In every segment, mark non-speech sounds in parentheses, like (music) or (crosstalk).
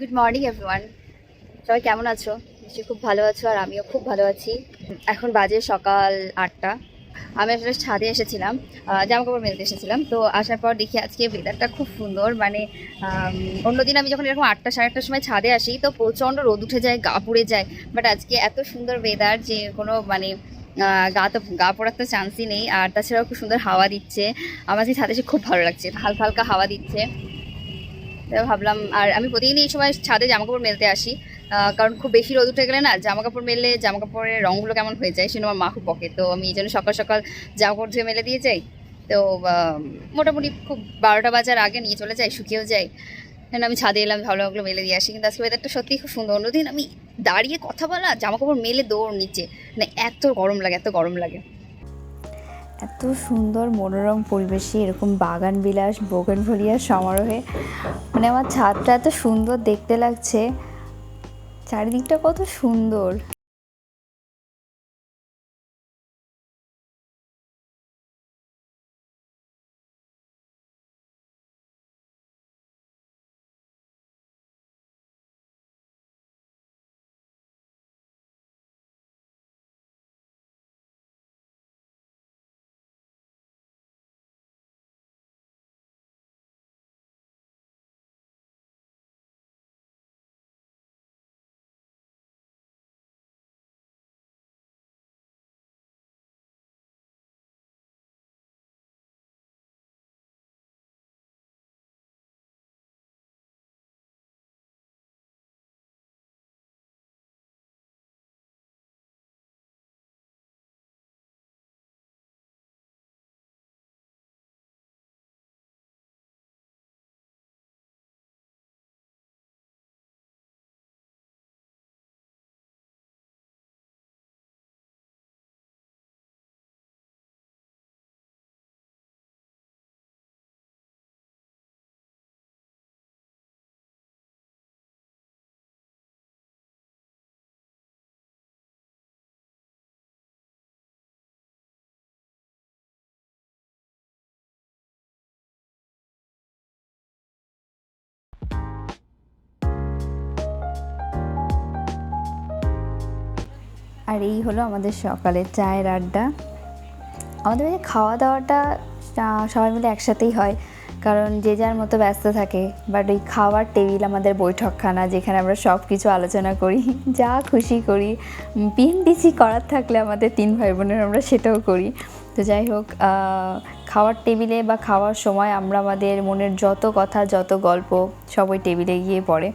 Good morning everyone সবাই কেমন আছো? নিশ্চয়ই খুব ভালো আছো আর আমিও খুব ভালো আছি। এখন বাজে সকাল আটটা। আমি আসলে ছাদে এসেছিলাম জামা কাপড় মেলতে এসেছিলাম। তো আসার পর দেখি আজকে ওয়েদারটা খুব সুন্দর। মানে অন্যদিন আমি যখন এরকম আটটা, সাড়ে আটটার সময় ছাদে আসি, তো প্রচণ্ড রোদ উঠে যায়, গা পুড়ে যায়। বাট আজকে এত সুন্দর ওয়েদার যে কোনো মানে গা তো, গা পড়ার তো চান্সই নেই। আর তাছাড়াও খুব সুন্দর হাওয়া দিচ্ছে। আমার যে ছাদে এসে খুব ভালো লাগছে। হালকা হালকা হাওয়া দিচ্ছে। ভাবলাম, আর আমি প্রতিদিন এই সময় ছাদে জামা কাপড় মেলতে আসি কারণ খুব বেশি রোদ উঠে গেলে না জামা কাপড় মেললে জামা কাপড়ের রঙগুলো কেমন হয়ে যায় সেজন্য আমার মা খুব বকে। তো আমি এই জন্য সকাল সকাল জামা কাপড় ধুয়ে মেলে দিয়ে যাই। তো মোটামুটি খুব বারোটা বাজার আগে নিয়ে চলে যাই, শুকিয়েও যাই। কেন আমি ছাদে এলাম, ভালো ওগুলো মেলে দিয়ে আসি। কিন্তু আজকে ওয়েদারটা সত্যিই খুব সুন্দর। অন্যদিন আমি দাঁড়িয়ে কথা বলা জামা কাপড় মেলে দৌড় নিচে মানে এত গরম লাগে, এত গরম লাগে। এত সুন্দর মনোরম পরিবেশে এরকম বাগান বিলাস বোগেনভলিয়ার সমারোহে। মানে আমার ছাদটা এত সুন্দর দেখতে লাগছে। চারিদিকটা কত সুন্দর। আর এই হলো আমাদের সকালের চায়ের আড্ডা। আমাদের বাড়িতে খাওয়া দাওয়াটা সবাই মিলে একসাথেই হয়। কারণ যে যার মতো ব্যস্ত থাকে। বাট ওই খাওয়ার টেবিল আমাদের বৈঠকখানা, যেখানে আমরা সব কিছু আলোচনা করি, (laughs) যা খুশি করি। পিএনডিসি করার থাকলে আমাদের তিন ভাই বোনের আমরা সেটাও করি। তো যাই হোক খাওয়ার টেবিলে বা খাওয়ার সময় আমরা আমাদের মনের যত কথা, যত গল্প, সব ওই টেবিলে গিয়ে পড়ে।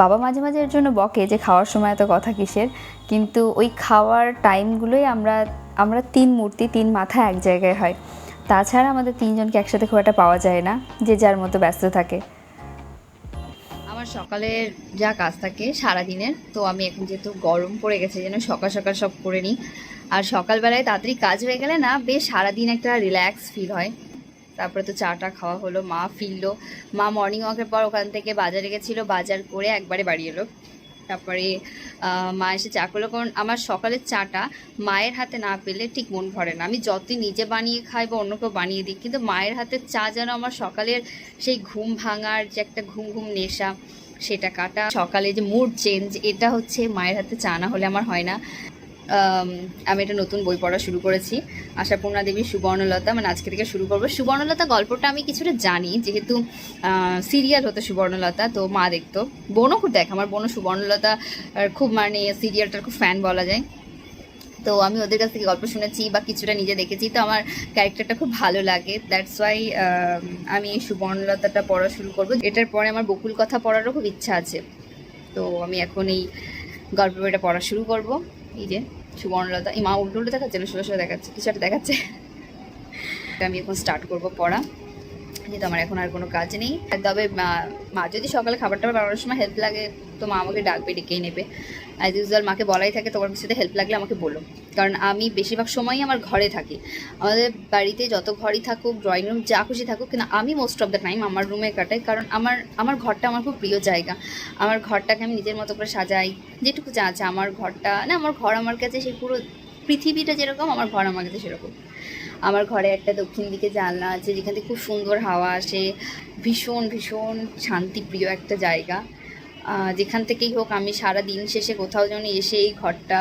বাবা মাঝে মাঝে এর জন্য বকে যে খাওয়ার সময় এত কথা কিসের? কিন্তু ওই খাওয়ার টাইমগুলোই আমরা আমরা তিন মূর্তি, তিন মাথা এক জায়গায় হয়। তাছাড়া আমাদের তিনজনকে একসাথে খুব একটা পাওয়া যায় না, যে যার মতো ব্যস্ত থাকে। আমার সকালের যা কাজ থাকে সারাদিনের, তো আমি এখন যেহেতু গরম পড়ে গেছে, যেন সকাল সকাল সব করে নিই। আর সকালবেলায় তাড়াতাড়ি কাজ হয়ে গেলে না, বেশ সারাদিন একটা রিল্যাক্স ফিল হয়। তারপরে তো চাটা খাওয়া হলো, মা ফিরলো। মা মর্নিং ওয়াকের পর ওখান থেকে বাজারে গেছিল, বাজার করে একবারে বাড়ি এলো। তারপরে মা এসে চা করল। কারণ আমার সকালের চাটা মায়ের হাতে না পেলে ঠিক মন ভরে না। আমি যতই নিজে বানিয়ে খাই বা অন্য কেউ বানিয়ে দিই কিন্তু মায়ের হাতের চা যেন আমার সকালের সেই ঘুম ভাঙার যে একটা ঘুম ঘুম নেশা, সেটা কাটা। সকালে যে মুড চেঞ্জ এটা হচ্ছে মায়ের হাতে চা না হলে আমার হয় না। আম, একটা নতুন বই পড়া শুরু করেছি আশাপূর্ণা দেবীর সুবর্ণলতা। মানে আজকে থেকে শুরু করব। সুবর্ণলতা গল্পটা আমি কিছুটা জানি যেহেতু সিরিয়াল হতো সুবর্ণলতা তো মা দেখতো। বোনও খুব দেখ আমার বোনও সুবর্ণলতা খুব মানে সিরিয়ালটার খুব ফ্যান বলা যায়। তো আমি ওদের কাছ থেকে গল্প শুনেছি বা কিছুটা নিজে দেখেছি তো আমার ক্যারেক্টারটা খুব ভালো লাগে। দ্যাটস ওয়াই আমি সুবর্ণলতাটা পড়া শুরু করব। এটার পরে আমার বকুল কথা পড়ারও খুব ইচ্ছা আছে। তো আমি এখন এই গল্প বইটা পড়া শুরু করব। এই যে। সুবর্ণলতা, এই মা উল্টো উল্টো দেখাচ্ছে না, সোজা সোজা দেখাচ্ছে কিছু একটা দেখাচ্ছে। আমি এখন স্টার্ট করব পড়া। যেহেতু আমার এখন আর কোনো কাজ নেই। তবে, মা মা যদি সকালে খাবার টাবার বানানোর সময় হেল্প লাগে, তো মা আমাকে ডাকবে, ডেকেই নেবে। অ্যাজ ইউজুয়াল মাকে বলাই থাকে, তোমার কিছুতে হেল্প লাগলে আমাকে বলো। কারণ আমি বেশিরভাগ সময়ই আমার ঘরে থাকি। আমাদের বাড়িতে যত ঘরই থাকুক ড্রয়িং রুম যা খুশি থাকুক, কিন্তু আমি মোস্ট অফ দ্য টাইম আমার রুমে কাটাই। কারণ আমার আমার ঘরটা আমার খুব প্রিয় জায়গা। আমার ঘরটাকে আমি নিজের মতো করে সাজাই। যেটুকু যা আছে, আমার ঘরটা, না, আমার ঘর আমার কাছে সেই পুরো পৃথিবীটা যেরকম, আমার ঘর আমার কাছে সেরকম। আমার ঘরে একটা দক্ষিণ দিকে জানলা আছে যেখান খুব সুন্দর হাওয়া আসে। ভীষণ ভীষণ শান্তিপ্রিয় একটা জায়গা। যেখান থেকেই হোক আমি সারা দিন শেষে কোথাও যেন এসে এই ঘরটা,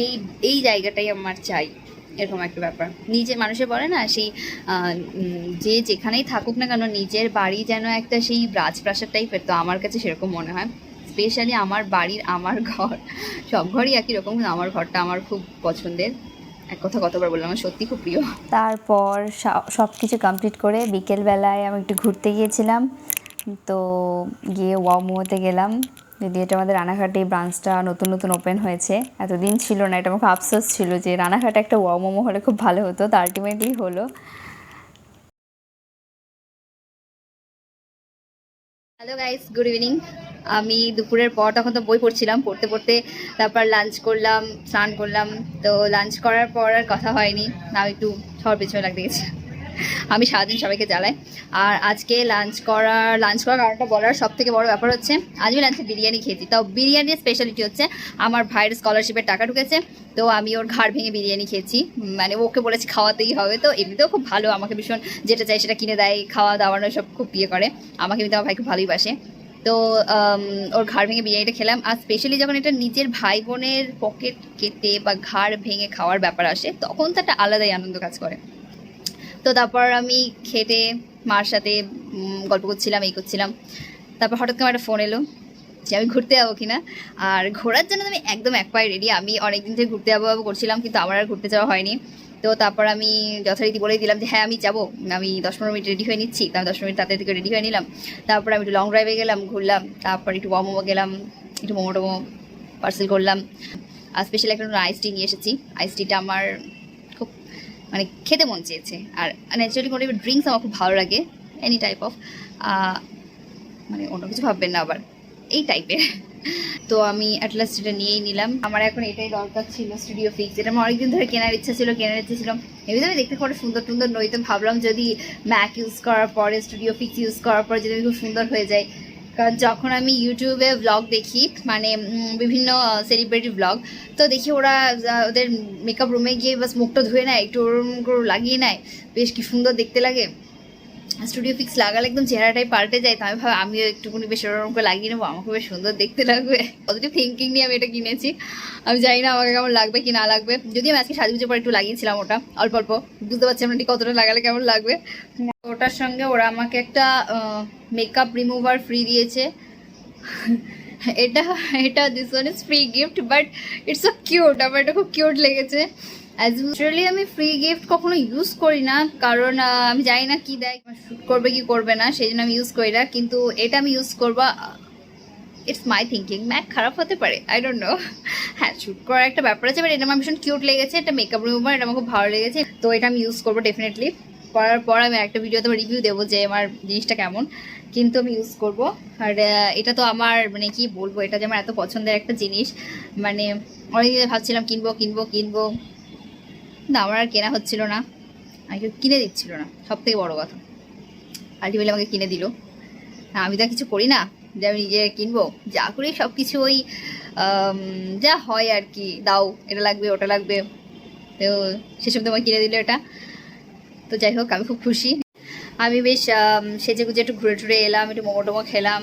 এই এই জায়গাটাই আমার চাই, এরকম একটা ব্যাপার। নিজে মানুষে বলে না, সেই যে যেখানেই থাকুক না কেন নিজের বাড়ি যেন একটা সেই রাজপ্রাসাদ টাইপের, তো আমার কাছে সেরকম মনে হয়। স্পেশালি আমার বাড়ির, আমার ঘর, সব ঘরই একই রকম আমার ঘরটা আমার খুব পছন্দের। এক কথা কতবার বললাম আমার সত্যি খুব প্রিয়। তারপর সব কিছু কমপ্লিট করে বিকেলবেলায় আমি একটু ঘুরতে গিয়েছিলাম। তো গিয়ে ওয়াও মোমোতে গেলাম। যদি এটা আমাদের রানাঘাটে ব্রাঞ্চটা নতুন নতুন ওপেন হয়েছে। এতদিন ছিল না এটা আমার খুব আফসোস ছিল যে রানাঘাটে একটা ওয়াও মোমো হলে খুব ভালো হতো তো আলটিমেটলি হলো। হ্যালো গাইস গুড ইভিনিং আমি দুপুরের পর তখন তো বই পড়ছিলাম, পড়তে পড়তে তারপর লাঞ্চ করলাম, স্নান করলাম। তো লাঞ্চ করার পর আর কথা হয়নি না একটু সবার পেছনে লাগতে গেছি। আমি সারাদিন সবাইকে জ্বালাই। আর আজকে লাঞ্চ করার লাঞ্চ করার কারণটা বলার সব থেকে বড় ব্যাপার হচ্ছে, আজ আমি লাঞ্চে বিরিয়ানি খেয়েছি। তাও বিরিয়ানির স্পেশালিটি হচ্ছে, আমার ভাইয়ের স্কলারশিপের টাকা ঢুকেছে। তো আমি ওর ঘাড় ভেঙে বিরিয়ানি খেয়েছি। মানে ওকে বলেছি খাওয়াতেই হবে। তো এমনিতেও খুব ভালো, আমাকে ভীষণ যেটা চাই সেটা কিনে দেয় খাওয়া দাওয়ানো সব খুব ইয়ে করে। আমাকে এমনিতে আমার ভাই খুব ভালোই বাসে। তো ওর ঘাড় ভেঙে বিরিয়ানিটা খেলাম। আর স্পেশালি যখন এটা নিজের ভাই বোনের পকেট কেটে বা ঘাড় ভেঙে খাওয়ার ব্যাপার আসে, তখন তো একটা আলাদাই আনন্দ কাজ করে। তো তারপর আমি খেটে মার সাথে গল্প করছিলাম, এই করছিলাম। তারপর হঠাৎ করে একটা ফোন এলো যে আমি ঘুরতে যাব কিনা। আর ঘোরার জন্য আমি একদম এক পায়ে রেডি আমি অনেকদিন থেকে ঘুরতে যাব করছিলাম, কিন্তু আমার আর ঘুরতে যাওয়া হয়নি। তো তারপর আমি যথারীতি বলেই দিলাম যে হ্যাঁ আমি যাব। আমি দশ পনেরো মিনিট রেডি হয়ে নিচ্ছি। আমি দশ মিনিট তাড়াতাড়ি থেকে রেডি হয়ে নিলাম। তারপর আমি একটু লং ড্রাইভে গেলাম, ঘুরলাম। তারপর একটু মোমো গেলাম, একটু মোমো টোমো পার্সেল করলাম। আর স্পেশাল একটা আইস টি নিয়ে এসেছি। আইস টিটা আমার খুব মানে খেতে মন চেয়েছে। আর ন্যাচারালি কোনো ড্রিঙ্কস আমার খুব ভালো লাগে এনি টাইপ অফ মানে অন্য কিছু ভাববেন না আবার, এই টাইপের তো আমি অ্যাটলাস্ট এটা নিয়েই নিলাম। আমার এখন এটাই দরকার ছিল স্টুডিও ফিক্স এটা আমার অনেকদিন ধরে কেনার ইচ্ছা ছিল, কেনার ইচ্ছা ছিল। এমনিতে আমি দেখতে খুব সুন্দর সুন্দর নই, তো ভাবলাম যদি ম্যাক ইউজ করার পরে স্টুডিও ফিক্স ইউজ করার পরে যদি খুব সুন্দর হয়ে যায় কারণ যখন আমি ইউটিউবে ব্লগ দেখি মানে বিভিন্ন সেলিব্রিটি ব্লগ তো দেখি ওরা ওদের মেকআপ রুমে গিয়ে বাস মুখটা ধুয়ে নেয়, একটু ওরম লাগিয়ে নেয়। বেশ কি সুন্দর দেখতে লাগে। স্টুডিও ফিক্স লাগালে একদম চেহারাটাই পাল্টে যায় তো আমি ভাবে আমিও একটুখানি বেশ ওরকম করে লাগিয়ে নেব আমাকে বেশ সুন্দর দেখতে লাগবে। পজিটিভ থিঙ্কিং নিয়ে আমি এটা কিনেছি। আমি জানি না আমাকে কেমন লাগবে কি না লাগবে। যদি আমি আজকে সাজুগুজো পরে একটু লাগিয়েছিলাম ওটা, অল্প অল্প। বুঝতে পারছি আমরা ঠিক কতটা লাগালে কেমন লাগবে। ওটার সঙ্গে ওরা আমাকে একটা মেকআপ রিমুভার ফ্রি দিয়েছে। এটা এটা this one is free gift but it's so cute আমার এটা খুব কিউট লেগেছে। অ্যাজ ইউজুয়ালি আমি ফ্রি গিফট কখনো ইউজ করি না, কারণ আমি জানি না কি দেয় শ্যুট করবে কি করবে না সেই জন্য আমি ইউজ করি না, কিন্তু এটা আমি ইউজ করব ইটস মাই থিঙ্কিং ম্যাক খারাপ হতে পারে আই ডোন্ট নো হ্যাঁ শ্যুট করার একটা ব্যাপার আছে বাট এটা আমার ভীষণ কিউট লেগেছে, এটা মেকআপ রিমুভার এটা আমার খুব ভালো লেগেছে, তো এটা আমি ইউজ করব ডেফিনেটলি করার পর আমি একটা ভিডিওতে রিভিউ দেবো যে আমার জিনিসটা কেমন, কিন্তু আমি ইউজ করব, আর এটা তো আমার মানে কি বলব, এটা যে আমার এত পছন্দের একটা জিনিস মানে অনেকদিন ভাবছিলাম কিনবো কিনবো কিনবো না আমার আর কেনা হচ্ছিল না। আমি কেউ কিনে দিচ্ছিল না সব থেকে বড়ো কথা। আলটিমেটলি আমাকে কিনে দিল। না, আমি তো কিছু করি না যে আমি নিজে কিনবো। যা করি সব কিছু ওই যা হয় আর কি দাও এটা লাগবে ওটা লাগবে। তো সেসব তোমায় কিনে দিল এটা। তো যাই হোক আমি খুব খুশি। আমি বেশ সেজে গুজে একটু ঘুরে টুরে এলাম একটু মোমো টোমো খেলাম।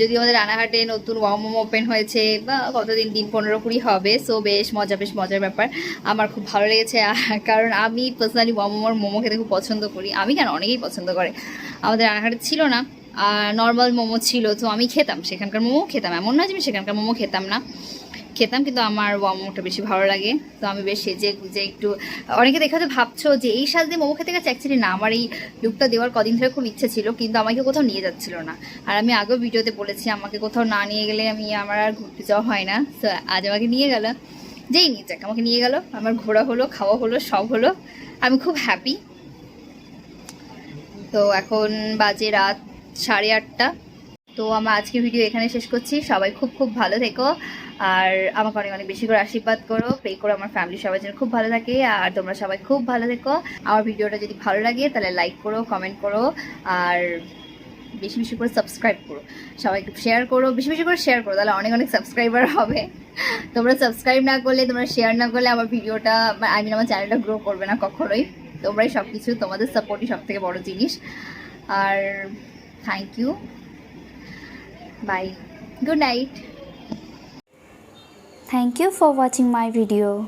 যদি আমাদের রানাঘাটে নতুন ওয়াও মোমো ওপেন হয়েছে বা কতদিন, দিন পনেরো কুড়ি হবে সো বেশ মজা, বেশ মজার ব্যাপার। আমার খুব ভালো লেগেছে কারণ আমি পার্সোনালি ওয়াও মোমোর মোমো খেতে খুব পছন্দ করি। আমি কেন? অনেকেই পছন্দ করে। আমাদের রানাঘাটে ছিল না নর্মাল মোমো ছিল, তো আমি খেতাম। সেখানকার মোমো খেতাম। এমন না যে আমি সেখানকার মোমো খেতাম না। খেতাম, কিন্তু আমার মোমোটা বেশি ভালো লাগে। তো আমি বেশ সেজে গুজে একটু, অনেকে দেখা তো ভাবছ যে এই সাজ দিয়ে মোমো খেতে গেছে অ্যাকচুয়ালি না, আমার এই লুকটা দেওয়ার কদিন ধরে খুব ইচ্ছে ছিল, কিন্তু আমাকে কোথাও নিয়ে যাচ্ছিল না। আর আমি আগেও ভিডিওতে বলেছি, আমাকে কোথাও না নিয়ে গেলে আমি, আমার আর ঘুরতে যাওয়া হয় না। তো আজ আমাকে নিয়ে গেল। যেই নিয়ে যাক, আমাকে নিয়ে গেল। আমার ঘোরা হলো, খাওয়া হলো, সব হলো। আমি খুব হ্যাপি তো এখন বাজে রাত সাড়ে আটটা। তো আমার আজকে ভিডিও এখানে শেষ করছি। সবাই খুব খুব ভালো থেকো আর আমাকে অনেক অনেক বেশি করে আশীর্বাদ করো। প্রে করো আমার ফ্যামিলি সবাই যেন খুব ভালো থাকে আর তোমরা সবাই খুব ভালো থেকো। আমার ভিডিওটা যদি ভালো লাগে তাহলে লাইক করো কমেন্ট করো আর বেশি বেশি করে সাবস্ক্রাইব করো। সবাই শেয়ার করো, বেশি বেশি করে শেয়ার করো, তাহলে অনেক অনেক সাবস্ক্রাইবার হবে। তোমরা সাবস্ক্রাইব না করলে, তোমরা শেয়ার না করলে আমার ভিডিওটা আই মিন আমার চ্যানেলটা গ্রো করবে না কখনোই। তোমরাই সব কিছু তোমাদের সাপোর্টই সব থেকে বড় জিনিস। আর thank you Bye. Good night. Thank you for watching my video.